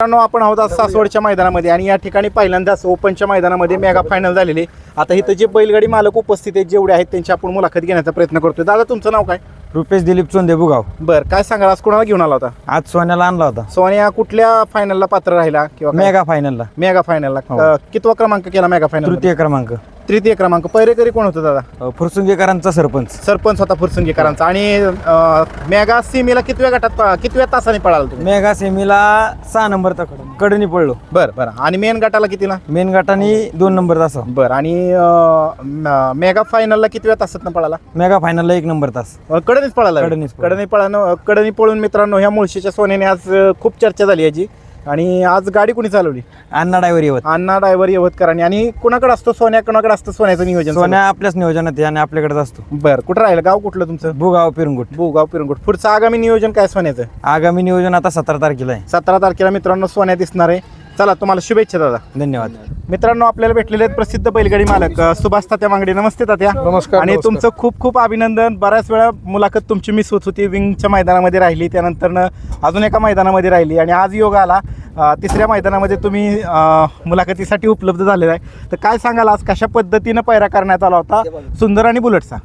मित्रांनो आपण आहोत आज सासवडच्या मैदानामध्ये आणि या ठिकाणी पहिल्यांदाच ओपनच्या मैदानामध्ये मेगा फायनल झालेली. आता इथं जे बैलगाडी मालक उपस्थित आहेत जेवढे आहेत त्यांची आपण मुलाखत घेण्याचा प्रयत्न करतोय. दादा तुमचं नाव काय? रुपेश दिलीप चोंदे बुगाव. बरं काय सांगाल? आज कोणाला घेऊन आला होता? आज सोन्याला आणला होता. सोनिया कुठल्या फायनलला पात्र राहिला किंवा? मेगा फायनलला मेगा फायनलला कितवा क्रमांक केला मेगा फायनल तृतीय क्रमांक. तृतीय क्रमांक. पहिरेकरी कोण होतं दादा? अ, फुरसुंगेकरांचा सरपंच. सरपंच होता फुरसुंगीकरांचा. आणि अं, मेगा सिमीला कितव्या गटात कितव्या तासाने पळाला तुम्ही? मेगा सेमीला सहा नंबर तक कडनी पडलो बरं बरं. आणि मेन गटाला कितीला? मेन गटाने दोन नंबर तास. बरं. आणि अं, म- मेगा फायनलला कितव्या तासात पळाला? मेगा फायनलला एक नंबर तास. कडनीच पळाला? कडनीच पळाला. कडनी पळानं कडनी पळून मित्रांनो ह्या मुळशीच्या सोन्याने आज अं, खूप चर्चा झाली याची. आणि आज गाडी कुणी चालवली? अण्णा डायव्हर येवत. अण्णा ड्रायव्हर यवतकरांनी. आणि कुणाकडे असतो? सोन्या कुणाकडे असतं? सोन्याचं नियोजन सोन्या आपल्याच नियोजनात आहे आणि आपल्याकडेच असतो. बरं कुठं राहिलं? गाव कुठलं तुमचं? बुगाव पिरंगुट. भूगाव पिरंगुट. पुढचं आगामी नियोजन काय सोन्याचं? आगामी नियोजन आता सतरा तारखेला आहे. सतरा तारखेला मित्रांनो सोन्या दिसणार आहे. चला तुम्हाला शुभेच्छा दादा. धन्यवाद. मित्रांनो आपल्याला भेटलेले आहेत प्रसिद्ध बैलगाडी मालक अ, सुभाष तात्या मांगडे नमस्ते तात्या. नमस्कार, आणि नमस्कार. तुमचं खूप खूप अभिनंदन. बऱ्याच वेळा मुलाखत तुमची मिस होत होती. विंगच्या मैदानामध्ये राहिली त्यानंतर अजून एका मैदानामध्ये राहिली. आणि आज योग आला. अ, तिसऱ्या मैदानामध्ये तुम्ही अ, मुलाखतीसाठी उपलब्ध झालेला आहे. तर काय सांगाल आज? कशा पद्धतीनं पैरा करण्यात आला होता? सुंदर आणि बुलेटचा.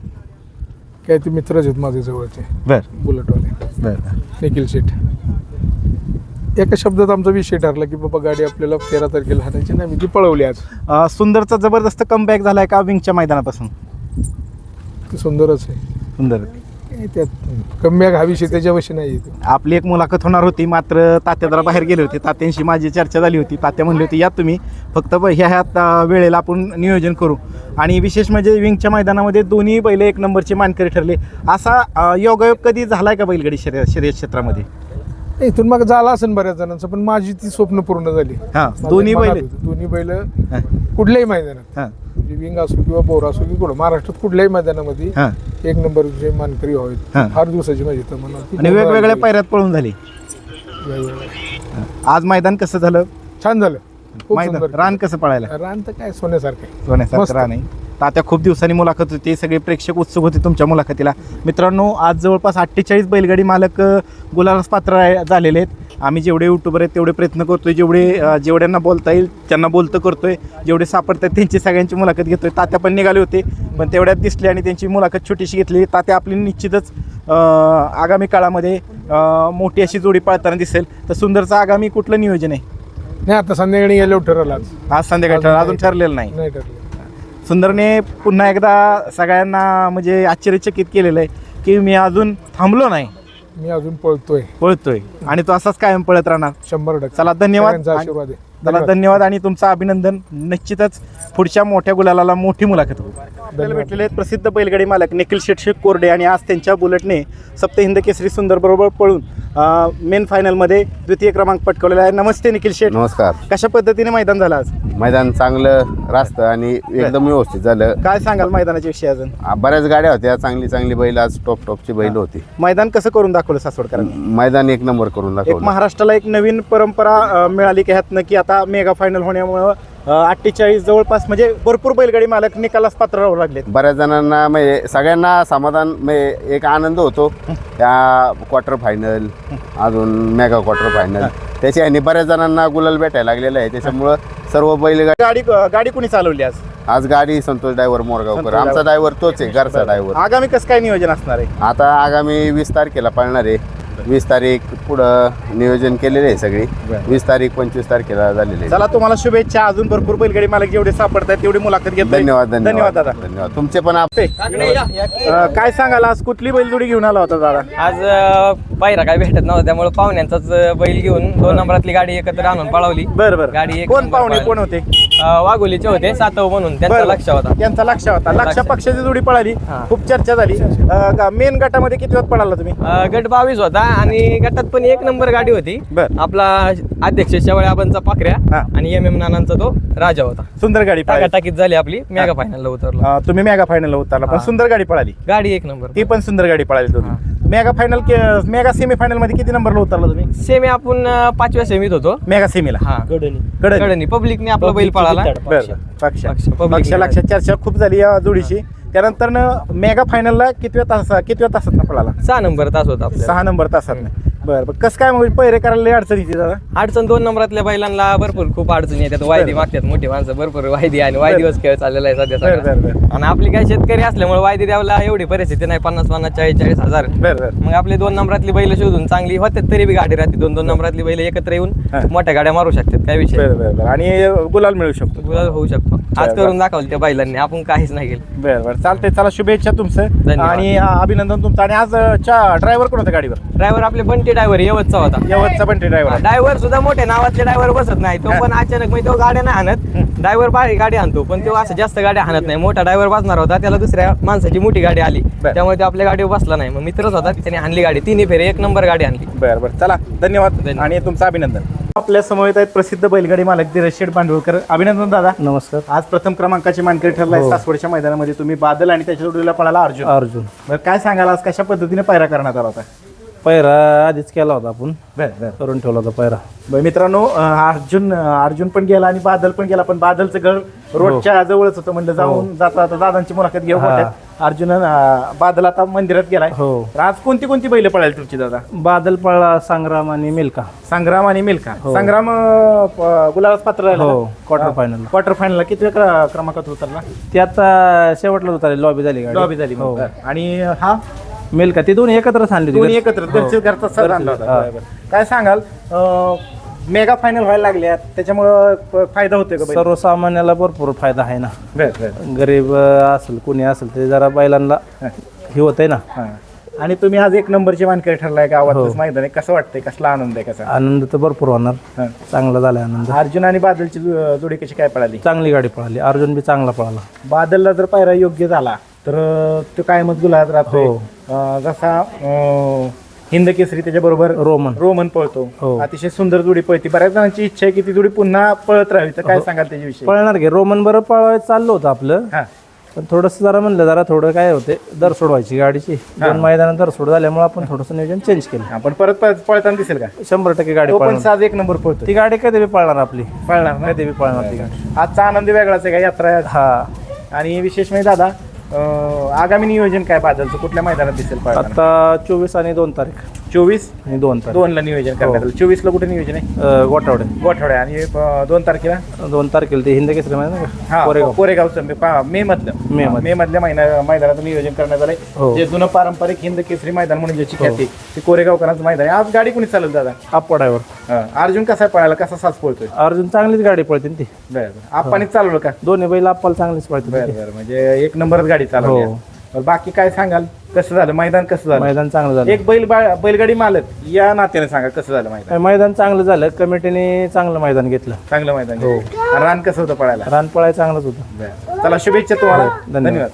काय ते मित्रच आहेत माझे जवळचे. बर. बुलेटवाले. बर. निखिल शेठ. एका शब्दात आमचा विषय ठरला की बाबा गाडी आपल्याला तेरा तारखेला हाणायची नाही मी ती पळवली आज. अ, सुंदरचा जबरदस्त कमबॅक झालाय का विंगच्या मैदानापासून? ती सुंदरच आहे. सुंदर. काय त्यात कमबॅक हा विषय त्याच्याविषयी नाही येतो. आपली एक मुलाखत होणार होती मात्र तात्या जरा बाहेर गेले होते. तात्यांशी माझी चर्चा झाली होती. तात्या म्हणले होते या तुम्ही फक्त ब- ह्या ह्या वेळेला आपण नियोजन करू. आणि विशेष म्हणजे विंगच्या मैदानामध्ये दोन्ही बैल एक नंबरचे मानकरी ठरले. असा अं, योगायोग कधी झालाय का बैलगाडी शर्यत शर्यत क्षेत्रामध्ये? इथून मग झाला असेल बऱ्याच जणांचं पण माझी ती स्वप्न पूर्ण झाली. हा दोन्ही बैल. दोन्ही बैल हा, कुठल्याही मैदानात. हा, म्हणजे विंग असो किंवा बोर असो की कुठं महाराष्ट्रात कुठल्याही मैदानामध्ये हा. एक नंबरचे मानकरी व्हावेत हा. फार दिवसाची माझी तमन्ना होती. आणि वेगवेगळ्या पैऱ्यात पळून झाली. वेगवेगळ्या. आज मैदान कसं झालं? छान झालं. खूप मैदान सुंदर. रान कसं पळायला? रान तर काय सोन्यासारखं आहे. सोन्यासारखं मस्त. रान आहे. तात्या खूप दिवसांनी मुलाखत होती. सगळे प्रेक्षक उत्सुक होते तुमच्या मुलाखतीला. मित्रांनो आज जवळपास अठ्ठेचाळीस बैलगाडी मालक गुलालास पात्र आहे- झालेले आहेत. आम्ही जेवढे युट्यूबर आहेत तेवढे प्रयत्न करतोय. जेवढे अ, जेवढ्यांना बोलता येईल त्यांना बोलतं करतोय. जेवढे सापडतात त्यांची सगळ्यांची मुलाखत घेतोय. तात्या पण निघाले होते पण तेवढ्यात दिसले आणि त्यांची मुलाखत छोटीशी घेतली. तात्या आपली निश्चितच आगामी काळामध्ये मोठी अशी जोडी पाळताना दिसेल. तर सुंदरचं आगामी कुठलं नियोजन आहे? नाही आता संध्याकाळी गेल्यावर ठरवलं आज. संध्याकाळी ठरलं, अजून ठरलेलं नाही. नाही ठरलं सुंदरने पुन्हा एकदा सगळ्यांना म्हणजे आश्चर्यचकित केलेलं आहे की मी अजून थांबलो नाही. मी अजून पळतोय. पळतोय. आणि तो असाच कायम पळत राहणार. शंभर टक्के. चला धन्यवाद. सगळ्यांचा आशीर्वाद आहे. त्याला धन्यवाद. आणि तुमचं अभिनंदन निश्चितच पुढच्या मोठ्या गुलालाला मोठी मुलाखत होईल. आपल्याला भेटलेले आहेत प्रसिद्ध बैलगाडी मालक निखिल शेटशे कोरडे आणि आज त्यांच्या बुलेटने सप्तहिंद केसरी सुंदर बरोबर पळून मेन फायनलमध्ये द्वितीय क्रमांक पटकवलेला आहे. नमस्ते निखिल शेठ नमस्कार. कशा पद्धतीने मैदान झालं आज? मैदान चांगलं रास्तं आणि एकदम व्यवस्थित झालं. काय सांगाल मैदानाच्या विषयी अजून? बऱ्याच गाड्या होत्या चांगली चांगली बैल आज टॉप टॉपची बैल होती. मैदान कसं करून दाखवलं सासवडकरांनी? मैदान एक नंबर करून एक दाखवलं. महाराष्ट्राला एक नवीन परंपरा मिळाली की ह्यातनं की आता मेगा फायनल होण्यामुळं अठ्ठेचाळीस जवळपास म्हणजे भरपूर बैलगाडी मालक निकालास पात्र राहू लागलेत. बऱ्याच जणांना म्हणजे सगळ्यांना समाधान म्हणजे एक आनंद होतो. त्या क्वार्टर फायनल अजून मेगा क्वार्टर फायनल त्याच्या ह्याने बऱ्याच जणांना गुलाल भेटायला लागलेलं आहे. त्याच्यामुळं सर्व बैलगाडी गाडी गाडी कुणी चालवली आज? आज गाडी संतोष ड्रायव्हर मोरगावकर. आमचा. ड्रायव्हर तोच आहे घरचा ड्रायव्हर आगामी कसं काय नियोजन असणार आहे? आता आगामी वीस तारखेला पळणार आहे. वीस तारीख पुढं नियोजन केलेले आहे सगळी. बरं. वीस तारीख पंचवीस तारखेला झालेले आहे. चला तुम्हाला शुभेच्छा. अजून भरपूर बैलगाडी मालक जेवढे सापडतात तेवढी मुलाखत घेत धन्यवाद धन्यवाद. दादा. धन्यवाद. तुमचे पण आप- अ, काय सांगाल? आज कुठली बैलजोडी घेऊन आला होता दादा? आज अ, पायरा काय भेटत नव्हता त्यामुळे पाहुण्यांचाच अ, बैल घेऊन दोन नंबरातली गाडी एकत्र आणून पळवली. बरं बरं. गाडी एक कोण नंबर पाहुणे. कोण होते? वाघोलीचे होते सातव म्हणून. त्यांचा. लक्ष होता. त्यांचा लक्ष होता. लक्ष. पक्षाची जोडी पळाली. खूप चर्चा झाली. मेन गटामध्ये किती वेळ पळाला तुम्ही? गट बावीस होता आणि गटात पण एक नंबर गाडी होती. आपला अध्यक्ष शेवळे आबांचा पाखऱ्या. आणि एम एम नानांचा तो राजा होता. सुंदर गाडी टाकाटाकीत झाली आपली. मेगा फायनलला उतरला. तुम्ही मेगा फायनल उतरला. पण. सुंदर गाडी पळाली. गाडी एक नंबर. ती पण सुंदर गाडी पळाली तुम्ही मेगा फायनल मेगा सेमी फायनलमध्ये किती नंबरला उतरला तुम्ही? सेमी आपण अ, पाचव्या सेमीत होतो. मेगा सेमीला हा. कडनी. कडनी पब्लिकने आपला बैल पळाला. बरं पक्ष. पक्ष, public पक्ष निघाली. लक्षात चर्चा खूप झाली या जोडीची त्यानंतर मेगा फायनलला कितव्या तास कितव्या तासात पळाला? सहा नंबर तास होता आपल्याला. सहा नंबर तासात. बरं बरं. कसं काय मग पहिरे करायला लई अडचण येते दादा. अडचण दोन नंबरातल्या बैलांना भरपूर खूप अडचणी येतात. वायदी मागतात मोठी माणसं. भरपूर वायदी आणि वायदीवरच खेळ चाललेला आहे सध्या बरं बरं सगळा. बरं आणि आपली काय शेतकरी असल्यामुळे वायदी द्यायला एवढी परिस्थिती नाही. पन्नास पन्नास चाळीस चाळीस हजार. बरं बरं. मग आपली दोन नंबरातली बैल शोधून चांगली होतात तरी बी गाडी राहते. दोन दोन नंबरातली बैल एकत्र येऊन हा. मोठ्या गाड्या मारू शकतात. काय विषय बरं बरं बरं. आणि गुलाल मिळू शकतो. गुलाल होऊ शकतो. आज बरं. करून दाखवलं त्या बैलांनी. आपण काहीच नाही केलं. बरं बरं. चालतंय. चला शुभेच्छा तुमचं. धन्यवाद. आणि अं, अभिनंदन तुमचं. आणि आज ड्रायव्हर कोण होता गाडीवर? ड्रायव्हर आपले बंटी ड्रायव्हर येवतचा होता. यवतचा पण ड्रायव्हर ड्रायव्हर सुद्धा मोठे नावातले ड्रायव्हर बसत नाही. तो पण अचानक म्हणजे तो गाड्या नाही हाणत ड्रायव्हर बारीक गाडी आणतो पण तो असं जास्त गाड्या हाणत नाही. मोठा ड्रायव्हर बसणार होता त्याला दुसऱ्या माणसाची मोठी गाडी आली. त्यामुळे तो आपल्या गाडीवर बसला नाही. मग मित्रच होता त्याने आणली गाडी. तिन्ही फेरे एक नंबर गाडी आणली. बरं बरं. चला धन्यवाद. आणि तुमचं अभिनंदन. आपल्यासमोर आहेत प्रसिद्ध बैलगाडी मालक धीरज शेठ भांडवळकर अभिनंदन दादा. नमस्कार. आज प्रथम क्रमांकाचे मानकरी ठरलाय सासवडच्या मैदानामध्ये. तुम्ही बादल आणि त्याच्या जोडीला पळाला अर्जुन. अर्जुन. बरं काय सांगाल आज? कशा पद्धतीने पायरा करण्यात आला होता? पैरा आधीच केला होता आपण. बरं बरं. करून ठेवला होता पैरा. बरं मित्रांनो अं, अर्जुन अर्जुन पण गेला आणि बादल पण गेला पण बादलचं घर रोडच्या जवळच होतं म्हणलं जाऊन जाता आता दादांची मुलाखत घेऊ हा. वाटत अर्जुन अं, बादल आता मंदिरात गेलाय. हो. तर आज कोणती कोणती बैल पळाली तुमची दादा? बादल पळला संग्राम आणि मिल्का संग्राम आणि मिल्का संग्राम गुलाबात पात्र राहिला हो क्वार्टर फायनल क्वार्टर फायनलला किती क्र- क्रमांकात उतरला? ती आता शेवटला होता लॉबी झाली गाडी. लॉबी झाली मग. हो. बरं. आणि हा? मिल्का ती दोन्ही एकत्रच आणली होती. दोन्ही एकत्र घरचे घरचा सर आणला होता. हा. काय सांगाल? मेगा फायनल व्हायला लागल्या त्याच्यामुळं प- फायदा होतोय का बैल? सर्वसामान्याला भरपूर फायदा आहे ना. बरं, बरं. गरीब अं, असेल कोणी असेल ते जरा बैलांना हे. होत आहे ना. हा. आणि तुम्ही आज एक नंबरची मानकरी ठरलाय हो. गावातच मैदान आहे. कसं वाटतंय? कसला आनंद आहे कसा? आनंद तर भरपूर होणार. हा. चांगला झाला आनंद. अर्जुन आणि बादलची जो- जोडी कशी काय पळाली? चांगली गाडी पळाली. अर्जुन बी चांगला पळाला. बादलला जर पायरा योग्य झाला तर तो कायमच गुलाबात राहतो हो. जसा अं, हिंद केसरी त्याच्या बरोबर रोमन. रोमन पळतो. हो. अतिशय सुंदर जोडी पळती. बऱ्याच जणांची इच्छा आहे की ती जोडी पुन्हा पळत राहावी. तर हो. काय सांगाल त्याच्याविषयी? पळणार घे रोमन बरोबर पळवायचं चाललं होतं आपलं. हा. पण थोडंसं जरा म्हणलं जरा थोडं काय होते दर सोडवायची गाडीची. दोन मैदानात दर सोड झाल्यामुळे आपण थोडंसं नियोजन चेंज केलं. आपण परत पळ- पळताना दिसेल का? शंभर टक्के गाडी तो पण पळणार. साज एक नंबर पळतो ती गाडी कधी बी पळणार आपली. पळणार ना? कधी बी पळणार ती गाडी. आजचा आनंद वेगळाच आहे का? यात्रा आहे आज. हा. आणि विशेष म्हणजे दादा आगामी नियोजन काय बादलचं? कुठल्या मैदानात दिसेल पळताना आता चोवीस आणि दोन तारीख. चोवीस आणि दोन तारीख. दोन ला नियोजन करण्यात आलं. चोवीस ला कुठे नियोजन आहे? अं, गोठावडे. गोठवड्या आणि अं, दोन तारखेला? दोन तारखेला ते हिंद केसरी माहिती का? हा कोरेगाव. कोरेगावचं मे पा- मे मधलं. मे मध्ये. मे मधल्या महिन्या मैदानाचं नियोजन करण्यात आलंय. हो. जे जुनं पारंपरिक हिंद केसरी मैदान म्हणून ज्याची ख्याती ते कोरेगावकरांचं मैदान आहे. आज गाडी कोणी चालवलं दादा? आप्पा ड्रायव्हर हा. अर्जुन कसा पळाला? कसा साज पळतोय? अर्जुन चांगलीच गाडी पळते ना ती. बरं आपणच चालवलं का? दोन्ही बैल आप्पाला चांगलीच पळते बरं बरं. म्हणजे एक नंबरच गाडी चालवली. हो. बरं, बाकी काय सांगाल? कसं झालं? मैदान कसं झालं? मैदान चांगलं झालं. एक बैल बा- बैलगाडी मालक या नात्याने सांगा कसं झालं मैदान? मैदान चांगलं झालं. कमिटीने चांगलं मैदान घेतलं. चांगलं मैदान हो. रान कसं होतं पळायला? रान पळायला चांगलंच होतं. बरं. चला शुभेच्छा तुम्हाला. धन्यवाद. धन्यवाद.